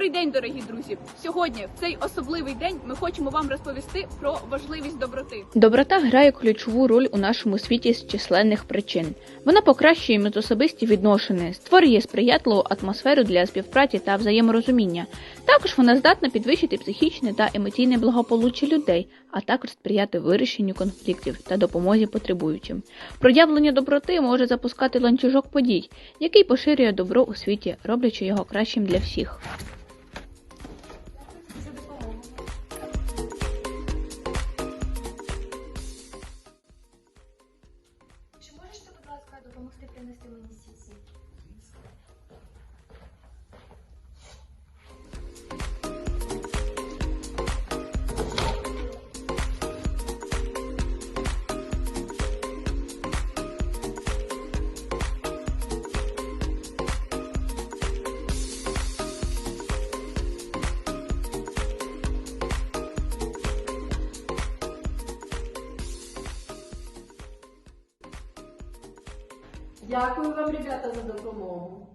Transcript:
Добрий день, дорогі друзі! Сьогодні, в цей особливий день, ми хочемо вам розповісти про важливість доброти. Доброта грає ключову роль у нашому світі з численних причин. Вона покращує міжособисті відносини, створює сприятливу атмосферу для співпраці та взаєморозуміння. Також вона здатна підвищити психічне та емоційне благополуччя людей, а також сприяти вирішенню конфліктів та допомозі потребуючим. Проявлення доброти може запускати ланцюжок подій, який поширює добро у світі, роблячи його кращим для всіх. Ласка, допомогти принести мені сітці? Дякую вам, ребята, за допомогу.